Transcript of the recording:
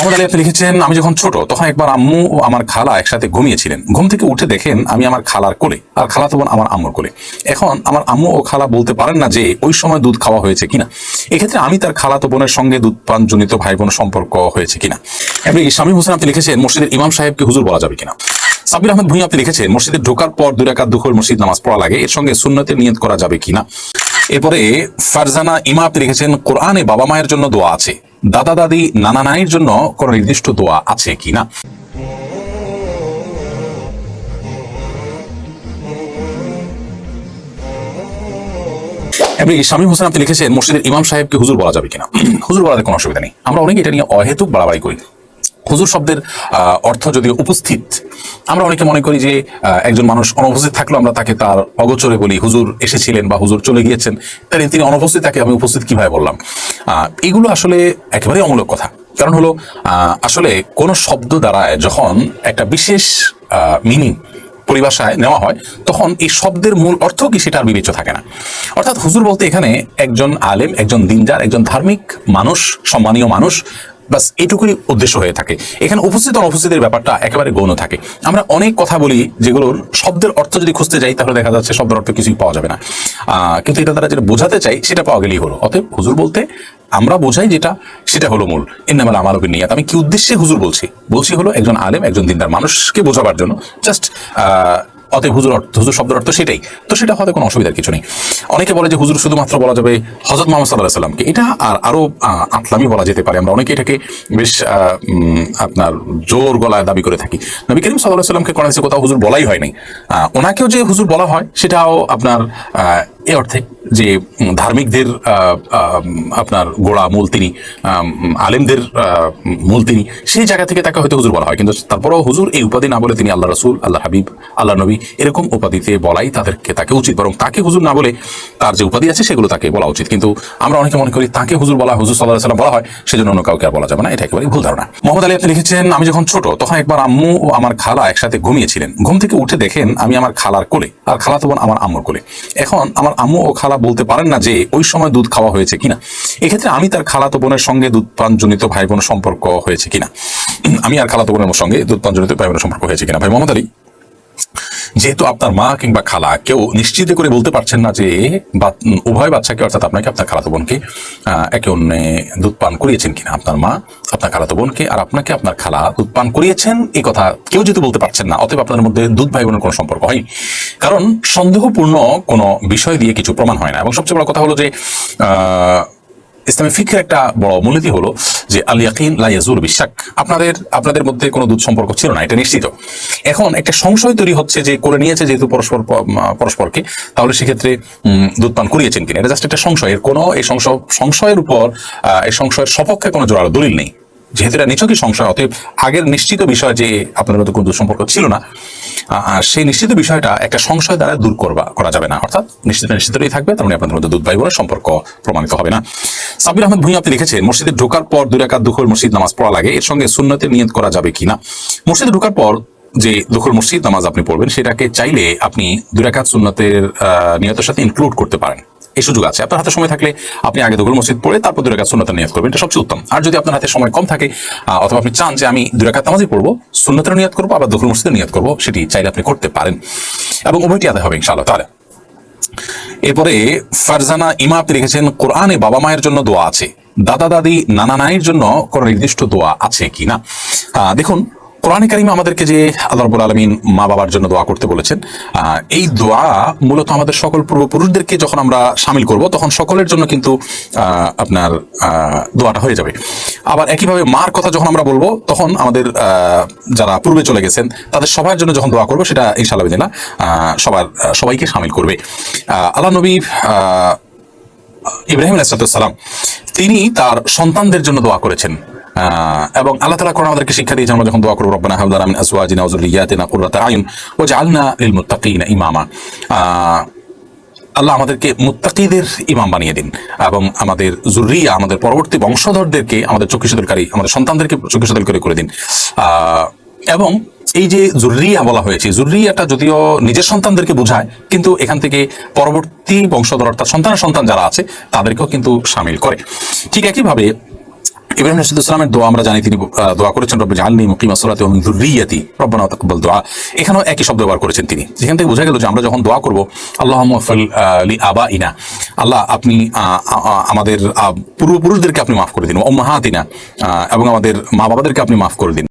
মোহাম্মদ আলী আপনি লিখেছেন, আমি যখন ছোট, তখন একবার আম্মু ও আমার খালা একসাথে ঘুমিয়েছিলেন। ঘুম থেকে উঠে দেখেন আমি আমার খালার কোলে, আর খালা তো বোন আমার আম্মুর কোলে। এখন আমার আম্মু ও খালা বলতে পারেন না যে ওই সময় দুধ খাওয়া হয়েছে কিনা। এক্ষেত্রে আমি তার খালাতো বোনের সঙ্গে দুধ পানজনিত ভাই বোন সম্পর্ক হয়েছে কিনা। এমনি স্বামী হোসেন আপনি লিখেছেন, মসজিদের ইমাম সাহেবকে হুজুর বলা যাবে কিনা? সাবির আহমদ ভুঁই আপনি লিখেছেন, মসজিদে ঢোকার পর দুই রাকাত দুখর মসজিদ নামাজ পড়া লাগে, এর সঙ্গে সুন্নতের নিয়ত করা যাবে কিনা? এরপরে ফারজানা ইমা আপনি লিখেছেন, কোরআনে বাবা মায়ের জন্য দোয়া আছে। দাদা দাদি নানা নানির জন্য কোনো নির্দিষ্ট দোয়া আছে কিনা? এমনি স্বামী হোসেন আপনি লিখেছেন, মসজিদের ইমাম সাহেবকে হুজুর বলা যাবে কিনা? হুজুর বলাতে কোনো অসুবিধা নেই। আমরা অনেকে এটা নিয়ে অহেতুক বাড়াবাড়ি করি। হুজুর শব্দের অর্থ যদি উপস্থিত, আমরা অনেকে মনে করি যে একজন মানুষ অনুপস্থিত থাকলেও আমরা তাকে তার অগোচরে বলি, হুজুর এসেছিলেন বা হুজুর চলে গিয়েছেন। তাহলে তিনি অনুপস্থিত তাকে আমি উপস্থিত কীভাবে বললাম? এগুলো আসলে একেবারেই অমূলক কথা। কারণ হলো আসলে কোন শব্দ দ্বারা যখন একটা বিশেষ মিনিং পরিভাষায় নেওয়া হয়, তখন এই শব্দের মূল অর্থ কি সেটা আর বিবেচ্য থাকে না। অর্থাৎ হুজুর বলতে এখানে একজন আলেম, একজন দিনদার, একজন ধার্মিক মানুষ, সম্মানীয় মানুষ বাস এটুকুই উদ্দেশ্য হয়ে থাকে। এখানে উপস্থিত অনুপস্থিতের ব্যাপারটা একেবারে গৌণ থাকে। আমরা অনেক কথা বলি যেগুলোর শব্দের অর্থ যদি খুঁজতে যাই তাহলে দেখা যাচ্ছে শব্দের অর্থ কিছুই পাওয়া যাবে না। কিন্তু এটা তারা যেটা বোঝাতে চাই সেটা পাওয়া গেলেই হলো। অতএব হুজুর বলতে আমরা বোঝাই যেটা, সেটা হলো মূল। ইন্নামাল আমার নিয়াত। আমি কি উদ্দেশ্যে হুজুর বলছি? বলছি হলো একজন আলেম, একজন দিনদার মানুষকে বোঝাবার জন্য। জাস্ট অতএব হুজুর অর্থ হুজুর শব্দের অর্থ সেটাই। তো সেটা হতে কোনো অসুবিধার কিছু নেই। অনেকে বলে যে হুজুর শুধুমাত্র বলা যাবে হজরত মোহাম্মদ সাল্লাহ সাল্লামকে এটা আর আরও আতলামি বলা যেতে পারে। আমরা অনেকে এটাকে বেশ আপনার জোর গলায় দাবি করে থাকি। নবী করিম সাল্লাহ সাল্লামকে কোনো কোথাও হুজুর বলাই হয়নি ওনাকেও যে হুজুর বলা হয়, সেটাও আপনার এ অর্থে যে ধার্মিকদের আপনার গোড়া মূল তিনি আলেমদের মূল তিনি সেই জায়গা থেকে তাকে হয়তো হুজুর বলা হয়। কিন্তু তারপরেও হুজুর এই উপাধি না বলে তিনি আল্লাহ রসুল আল্লাহ হাবিব আল্লাহ নবী এরকম উপাধিতে বলাই তাদেরকে, তাকে উচিত। বরং তাকে হুজুর না বলে তার যে উপাধি আছে সেগুলো তাকে বলা উচিত। কিন্তু আমরা অনেকে মনে করি তাকে হুজুর বলা হুজুর সাল্লাহ সাল্লাম বলা হয়, সেজন্য অন্য কাউকে আর বলা যাবে না। এটা একেবারে ভুল ধারণা। মোহাম্মদ আলী আপনি লিখেছেন, আমি যখন ছোট, তখন একবার আম্মু ও আমার খালা একসাথে ঘুমিয়েছিলেন। ঘুম থেকে উঠে দেখেন, আমি আমার খালার কোলে, আর খালা তো আমার আম্মুর কোলে। এখন আমার আম্মু ও খালা বলতে পারেন না যে ওই সময় দুধ খাওয়া হয়েছে কিনা। এক্ষেত্রে আমি তার খালাতো বোনের সঙ্গে দুধ পানজনিত ভাই বোনের সম্পর্ক হয়েছে কিনা। আমি আর খালাতো বোনের সঙ্গে দুধ পানজনিত ভাই বোনের সম্পর্ক হয়েছে কিনা। ভাই আলী যেহেতু আপনার মা কিংবা খালা কেউ নিশ্চিত করে বলতে পারছেন না যে উভয় বাচ্চাকে, অর্থাৎ আপনাকে, আপনার খালাতো বোনকে একে অন্য দুধ পান করিয়েছেন কিনা আপনার মা, আপনার খালাতো বোনকে, আর আপনাকে, আপনার খালা দুধ পান করিয়েছেন, এই কথা কেউ যেহেতু বলতে পারছেন না, অতএব আপনাদের মধ্যে দুধ ভাই বোনের কোনো সম্পর্ক হয়নি। কারণ সন্দেহপূর্ণ কোনো বিষয় দিয়ে কিছু প্রমাণ হয় না। এবং সবচেয়ে বড় কথা হলো যে ইসলামী ফিকের একটা বড় মূলনীতি হলো যে আল ইয়াকিন লা ইয়াজুল বিশাক। আপনাদের আপনাদের মধ্যে কোনো দুধ সম্পর্ক ছিল না, এটা নিশ্চিত। এখন একটা সংশয় তৈরি হচ্ছে যে, করে নিয়েছে যেহেতু পরস্পর পরস্পরকে, তাহলে সেক্ষেত্রে দুধ পান করিয়েছেন কিনা? এটা জাস্ট একটা সংশয়। এর কোনো, এই সংশয়, সংশয়ের উপর এই সংশয়ের সপক্ষে কোনো জোরালো দলিল নেই। যেহেতু এটা নিছকই সংশয়, অতএব আগের নিশ্চিত বিষয় যে আপনাদের মধ্যে কোনো দুঃসম্পর্ক ছিল না সেই নিশ্চিত বিষয়টা একটা সংশয় দ্বারা দূর করবা, করা যাবে না। অর্থাৎ নিশ্চিত নিশ্চিতই থাকবে, তার মানে আপনাদের মধ্যে দুধ ভাই বোনের সম্পর্ক প্রমাণিত হবে না। সাবির আহমদ ভুঁই আপনি লিখেছেন মসজিদে ঢোকার পর দুই রাকাত দুখর মসজিদ নামাজ পড়া লাগে, এর সঙ্গে সুন্নতের নিয়ত করা যাবে কিনা? মসজিদে ঢোকার পর যে দুখর মসজিদ নামাজ আপনি পড়বেন, সেটাকে চাইলে আপনি দুই রাকাত সুন্নতের নিয়তের সাথে ইনক্লুড করতে পারেন। এই সুযোগ আছে। আপনার হাতে সময় থাকলে আপনি আগে দুগুল মসজিদ পড়ে তারপর দুই রাকাত সুন্নতের নিয়ত করবেন। এটা সবচেয়ে উত্তম। আর যদি আপনার হাতে সময় কম থাকে অথবা আপনি চান যে আমি দুই রাকাত নামাজই পড়ব সুন্নতের নিয়ত করব আবার দুগুল মসজিদের নিয়াত করব সেটি চাইলে আপনি করতে পারেন। এবং উভয়টি আদায় হবে ইনশাআল্লাহ। তাহলে এরপরে ফারজানা ইমা আপনি লিখেছেন কোরআনে বাবা মায়ের জন্য দোয়া আছে। দাদা দাদি নানা নানির জন্য কোন নির্দিষ্ট দোয়া আছে কিনা? আহ, দেখুন কোরআনে কারিম আমাদেরকে যে আল্লাহ রবুল আলমিন মা বাবার জন্য দোয়া করতে বলেছেন এই দোয়া মূলত আমাদের সকল পূর্বপুরুষদেরকে যখন আমরা সামিল করব, তখন সকলের জন্য কিন্তু আপনার দোয়াটা হয়ে যাবে। আবার একইভাবে মার কথা যখন আমরা বলব, তখন আমাদের যারা পূর্বে চলে গেছেন, তাদের সবার জন্য যখন দোয়া করব, সেটা ইনশাআল্লাহ বিদিনা সবার সবাইকে সামিল করবে। আল্লাহ নবী ইব্রাহিম আলাইসালাম তিনি তার সন্তানদের জন্য দোয়া করেছেন। এবং আল্লাহ তালা কোরআন আমাদেরকে শিক্ষা দিয়েছে, আমরা যখন দোয়া করব, রব্বানা হাবলানা মিন আজওয়াজিনা ওয়া যুররিয়াতিনা কুররাতা আয়ুন ওয়াজআলনা লিল মুত্তাকিনা ইমামা। আল্লাহ আমাদেরকে মুত্তাকিদের ইমাম বানিয়ে দিন এবং আমাদের জুরিয়া আমাদের পরবর্তী বংশধরদেরকে, আমাদের চক্ষুশীতলকারী আমাদের সন্তানদেরকে চক্ষুশীতলকারী করে দিন। এবং এই যে জুরিয়া বলা হয়েছে জুরিয়াটা যদিও নিজের সন্তানদেরকে বোঝায়, কিন্তু এখান থেকে পরবর্তী বংশধর অর্থাৎ সন্তানের সন্তান যারা আছে, তাদেরকেও কিন্তু সামিল করে। ঠিক একইভাবে ইব্রাহিম দোয়া আমরা জানি, তিনি দোয়া করেছেন রব্বানা দোয়া এখানেও একই শব্দ ব্যবহার করেছেন তিনি। যেখান থেকে বোঝা গেল যে আমরা যখন দোয়া করব আল্লাহ ফাল লি আবা ইনা আল্লাহ আপনি আমাদের পূর্বপুরুষদেরকে আপনি মাফ করে দিন, ও মাহাতিনা এবং আমাদের মা বাবাদেরকে আপনি মাফ করে দিন।